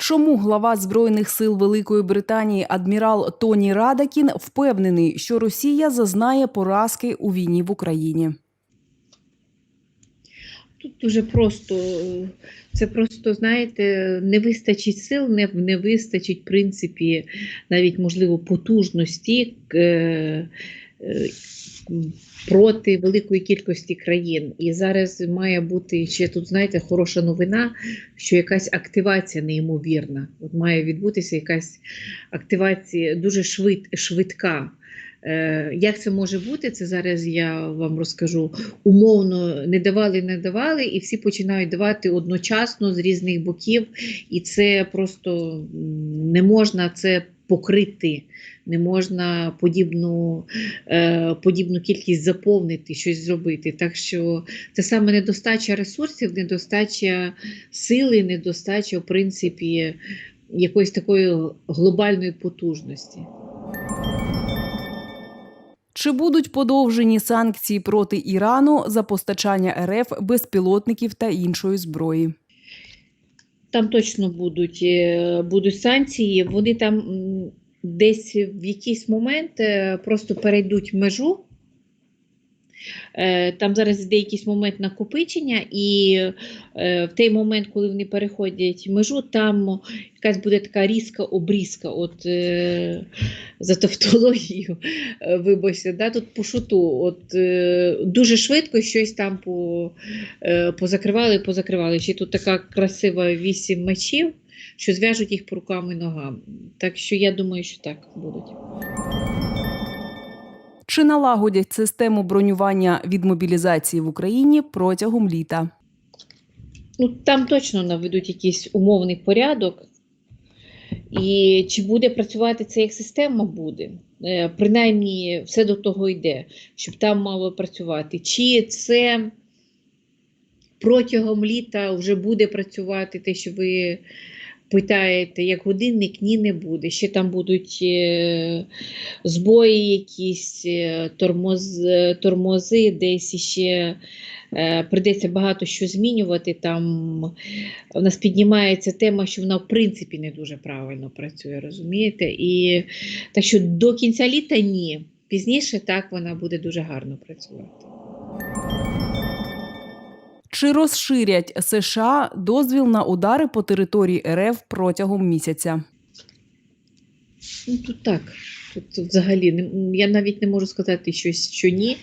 Чому глава збройних сил Великої Британії адмірал Тоні Радакін впевнений, що Росія зазнає поразки у війні в Україні? Тут дуже просто. Це просто, знаєте, не вистачить сил, не, не вистачить, в принципі, навіть, можливо, потужності е, проти великої кількості країн. І зараз має бути ще тут, знаєте, хороша новина, що якась активація неймовірна. От має відбутися якась активація дуже швид, швидка. Е, Як це може бути? Це зараз я вам розкажу. Умовно не давали, не давали, і всі починають давати одночасно з різних боків, і це просто не можна це покрити, не можна подібну, е, подібну кількість заповнити, щось зробити. Так що це саме недостача ресурсів, недостача сили, недостача, в принципі, якоїсь такої глобальної потужності. Чи будуть подовжені санкції проти Ірану за постачання РФ безпілотників та іншої зброї? Там точно будуть, е, будуть санкції. Вони там десь в якийсь момент е, просто перейдуть межу. Е, Там зараз йде якийсь момент накопичення, і е, в той момент, коли вони переходять межу, там якась буде така різка обрізка. От е, за тавтологію, вибачте, да, тут по шуту. От дуже швидко щось там по, позакривали, позакривали. Чи тут така красива вісім мечів, що зв'яжуть їх по рукам і ногам. Так що я думаю, що так будуть. Чи налагодять систему бронювання від мобілізації в Україні протягом літа? Ну, там точно наведуть якийсь умовний порядок. І чи буде працювати це як система, буде. Е, Принаймні, все до того йде, щоб там мало працювати. Чи це протягом літа вже буде працювати те, що ви питаєте, як годинник, ні, не буде. Ще там будуть е, збої, якісь е, тормоз, тормози, десь ще е, прийдеться багато що змінювати. Там у нас піднімається тема, що вона в принципі не дуже правильно працює, розумієте? І так що до кінця літа ні. Пізніше так вона буде дуже гарно працювати. Чи розширять США дозвіл на удари по території РФ протягом місяця? Ну, тут так. Тут, взагалі я навіть не можу сказати щось, що ні,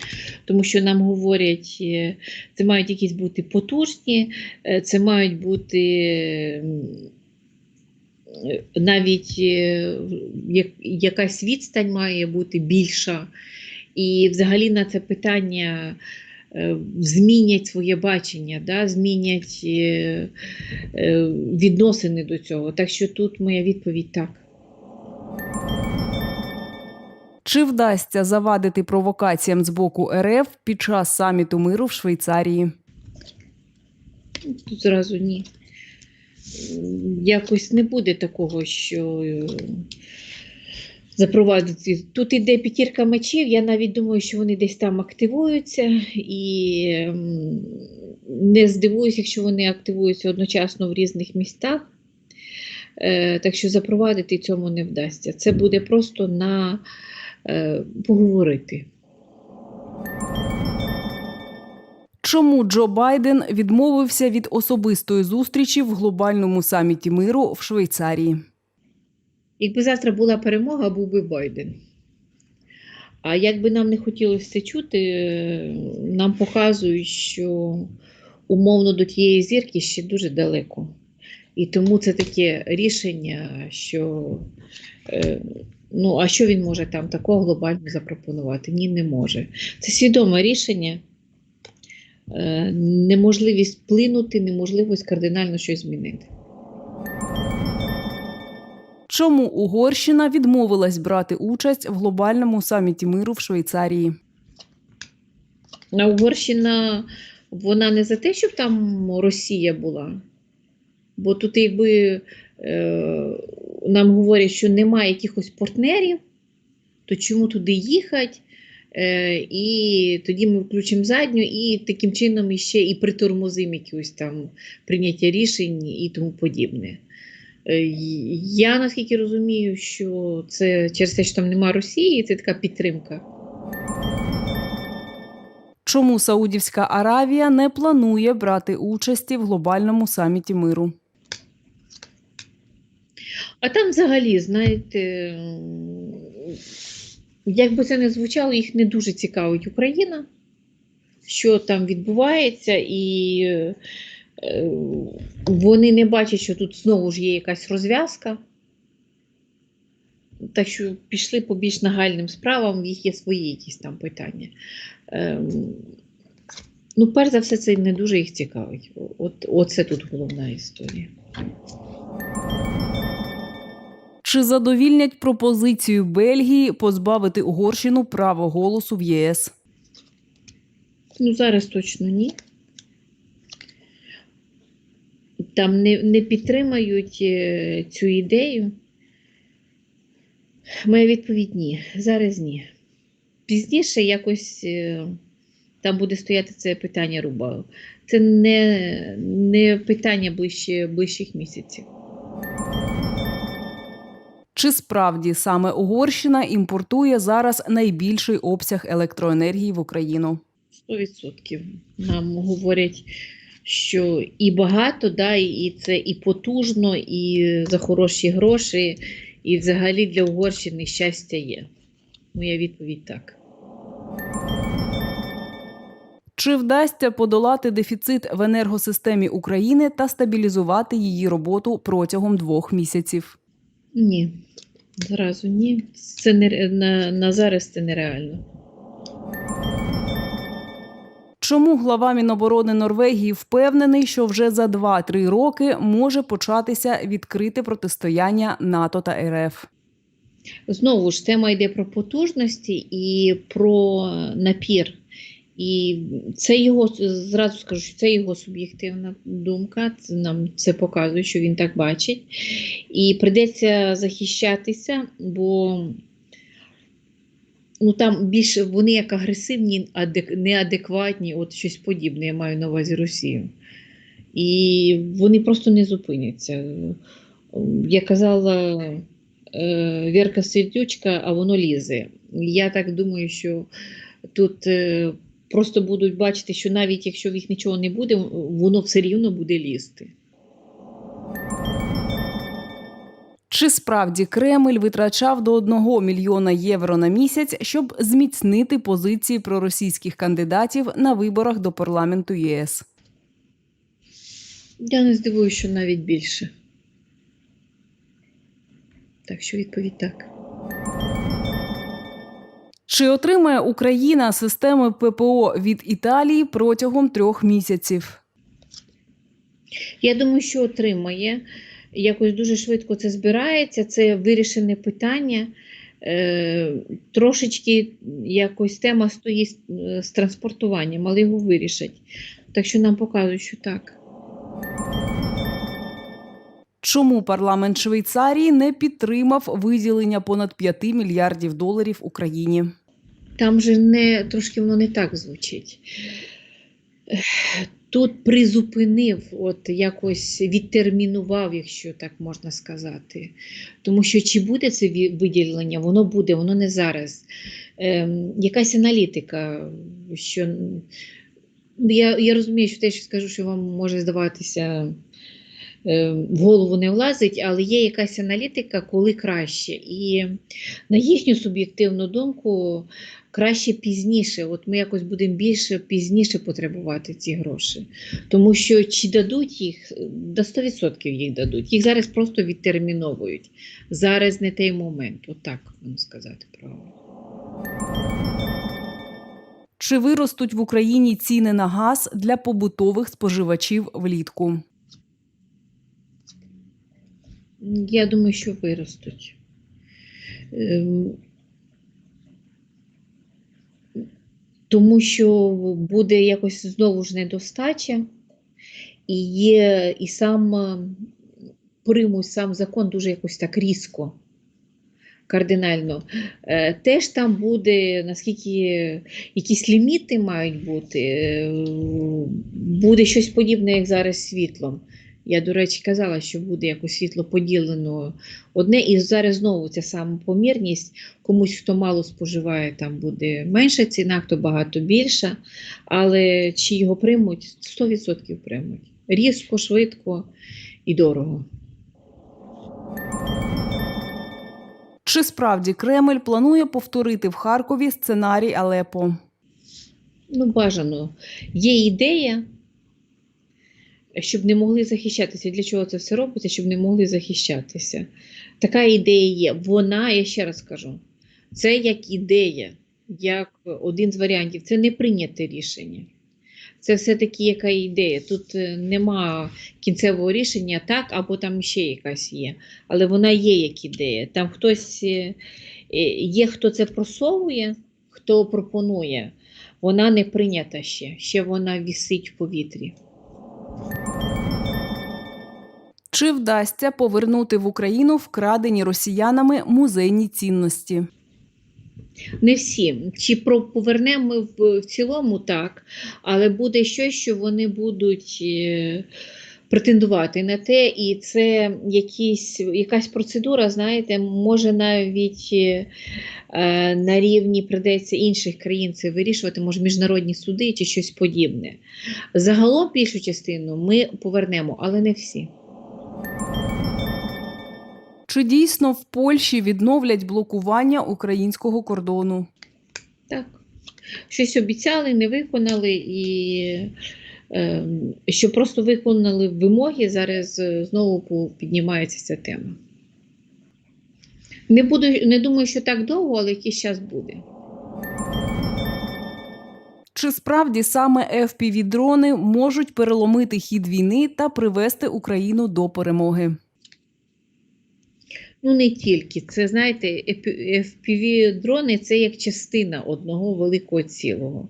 тому що нам говорять, е, це мають якісь бути потужні, е, це мають бути е, навіть якась відстань має бути більша. І взагалі на це питання змінять своє бачення, да, змінять е, е, відносини до цього. Так що тут моя відповідь так. Чи вдасться завадити провокаціям з боку РФ під час саміту миру в Швейцарії? Тут зразу ні. Якось не буде такого, що е, запровадити. Тут іде п'ятірка мечів, я навіть думаю, що вони десь там активуються, і не здивуюся, якщо вони активуються одночасно в різних містах. Е, Так що запровадити цьому не вдасться. Це буде просто на е, поговорити. Чому Джо Байден відмовився від особистої зустрічі в глобальному саміті миру в Швейцарії? Якби завтра була перемога, був би Байден. А як би нам не хотілося це чути, нам показують, що умовно до тієї зірки ще дуже далеко. І тому це таке рішення, що е, ну, а що він може там такого глобально запропонувати? Ні, не може. Це свідоме рішення, е, неможливість вплинути, неможливість кардинально щось змінити. Чому Угорщина відмовилась брати участь в глобальному саміті миру в Швейцарії? На Угорщина вона не за те, щоб там Росія була. Бо тут, якби е, нам говорять, що немає якихось партнерів, то чому туди їхати? Е, і тоді ми включимо задню, і таким чином іще і притормозимо якісь там прийняття рішень і тому подібне. Е, Я наскільки розумію, що це через те, що там нема Росії, це така підтримка. Чому Саудівська Аравія не планує брати участі в глобальному саміті миру? А там взагалі, знаєте, як би це не звучало, їх не дуже цікавить Україна, що там відбувається, і вони не бачать, що тут знову ж є якась розв'язка. Так що пішли по більш нагальним справам, їх є свої якісь там питання. Ем, ну, перш за все, це не дуже їх цікавить. От, оце тут головна історія. Чи задовільнять пропозицію Бельгії позбавити Угорщину права голосу в ЄС? Ну, зараз точно ні. Там не, не підтримають е, цю ідею. Моя відповідь ні. Зараз ні. Пізніше якось е, там буде стояти це питання руба. Це не, не питання ближче, ближчих місяців. Чи справді саме Угорщина імпортує зараз найбільший обсяг електроенергії в Україну? 100% нам говорять, що і багато, да, і- це і потужно, і за хороші гроші, і взагалі для Угорщини щастя є. Моя відповідь так. Чи вдасться подолати дефіцит в енергосистемі України та стабілізувати її роботу протягом двох місяців? Ні, зразу ні. Це не, на, на зараз це нереально. Чому глава Міноборони Норвегії впевнений, що вже за 2-3 роки може початися відкрите протистояння НАТО та РФ? Знову ж тема йде про потужності і про напір. І це його зразу скажу, що це його суб'єктивна думка. Це нам це показує, що він так бачить. І прийдеться захищатися, бо ну, там більше вони як агресивні, адек, неадекватні, от щось подібне, я маю на увазі Росію. І вони просто не зупиняться. Я казала. е, Вірка Сердючка, а воно лізе. Я так думаю, що тут е, просто будуть бачити, що навіть якщо в їх нічого не буде, воно все рівно буде лізти. Чи справді Кремль витрачав до 1 мільйона євро на місяць, щоб зміцнити позиції проросійських кандидатів на виборах до парламенту ЄС? Я не здивуюся, що навіть більше. Так що відповідь так. Чи отримає Україна системи ППО від Італії протягом трьох місяців? Я думаю, що отримає. Якось дуже швидко це збирається, це вирішене питання. Е, трошечки якось тема стоїть з, з транспортуванням, але його вирішать. Так що нам показують, що так. Чому парламент Швейцарії не підтримав виділення понад 5 мільярдів доларів Україні? Там же не трошки воно не так звучить. Тут призупинив, от якось відтермінував, якщо так можна сказати. Тому що чи буде це виділення, воно буде, воно не зараз. Ем, якась аналітика, що я, я розумію, що те, що скажу, що вам може здаватися е, в голову не влазить, але є якась аналітика, коли краще. І на їхню суб'єктивну думку, краще пізніше. От ми якось будемо більше пізніше потребувати ці гроші. Тому що чи дадуть їх, до 100% їх дадуть. Їх зараз просто відтерміновують. Зараз не той момент. Отак можна сказати правильно. Чи виростуть в Україні ціни на газ для побутових споживачів влітку? Я думаю, що виростуть. Ем, Тому що буде якось знову ж недостача, і є і сам е, примус, сам закон дуже якось так різко, кардинально. Е, Теж там буде, наскільки якісь ліміти мають бути, е, буде щось подібне, як зараз світлом. Я, до речі, казала, що буде якось світло поділено одне, і зараз знову ця самопомірність. Комусь, хто мало споживає, там буде менша ціна, хто багато більша. Але чи його приймуть? 100% приймуть. Різко, швидко і дорого. Чи справді Кремль планує повторити в Харкові сценарій Алепо? Ну, бажано. Є ідея, щоб не могли захищатися. Для чого це все робиться? Щоб не могли захищатися. Така ідея є. Вона, я ще раз кажу, це як ідея, як один з варіантів. Це не прийняте рішення. Це все-таки яка ідея. Тут е, нема кінцевого рішення, так, або там ще якась є. Але вона є як ідея. Там хтось е, е, є, хто це просовує, хто пропонує. Вона не прийнята ще, ще вона вісить в повітрі. Чи вдасться повернути в Україну вкрадені росіянами музейні цінності? Не всі. Чи про повернемо ми в, цілому так, але буде щось, що вони будуть е, претендувати на те, і це якісь, якась процедура, знаєте, може навіть е, е, на рівні придеться інших країн це вирішувати, може міжнародні суди чи щось подібне. Загалом більшу частину ми повернемо, але не всі. Чи дійсно в Польщі відновлять блокування українського кордону? Так. Щось обіцяли, не виконали, і що просто виконали вимоги, зараз е, знову піднімається ця тема. Не, буду, не думаю, що так довго, але якийсь час буде. Чи справді саме FPV-дрони можуть переломити хід війни та привести Україну до перемоги? Ну, не тільки. Це, знаєте, FPV-дрони це як частина одного великого цілого.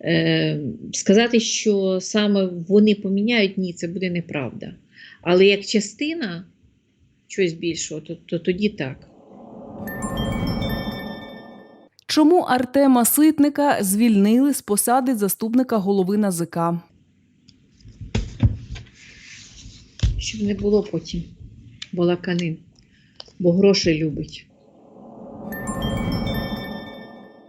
Е, сказати, що саме вони поміняють, ні, це буде неправда. Але як частина чогось більшого, то, то тоді так. Чому Артема Ситника звільнили з посади заступника голови НАЗК? Щоб не було потім балаканин, бо гроші любить.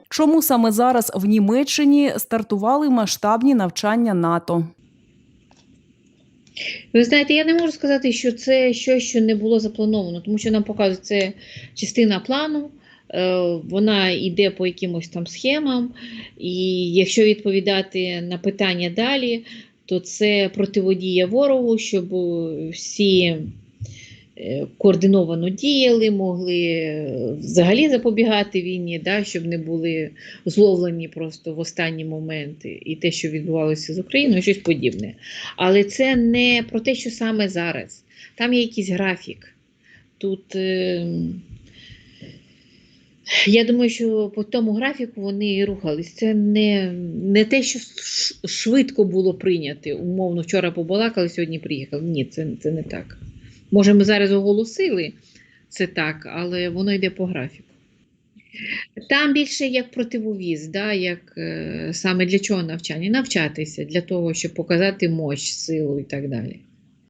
Чому саме зараз в Німеччині стартували масштабні навчання НАТО? Ви знаєте, я не можу сказати, що це щось, що не було заплановано, тому що нам показують, це частина плану, е, вона йде по якимось там схемам, і якщо відповідати на питання далі, то це противодія ворогу, щоб всі координовано діяли, могли е, взагалі запобігати війні, да, щоб не були зловлені просто в останні моменти і те, що відбувалося з Україною, щось подібне. Але це не про те, що саме зараз. Там є якийсь графік. Тут е, я думаю, що по тому графіку вони і рухались. Це не, не те, що швидко було прийняти. Умовно, вчора побалакали, сьогодні приїхали. Ні, це, це не так. Може, ми зараз оголосили це так, але воно йде по графіку. Там більше як противовіз, да, як е, саме для чого навчання? Навчатися, для того, щоб показати мощь, силу і так далі.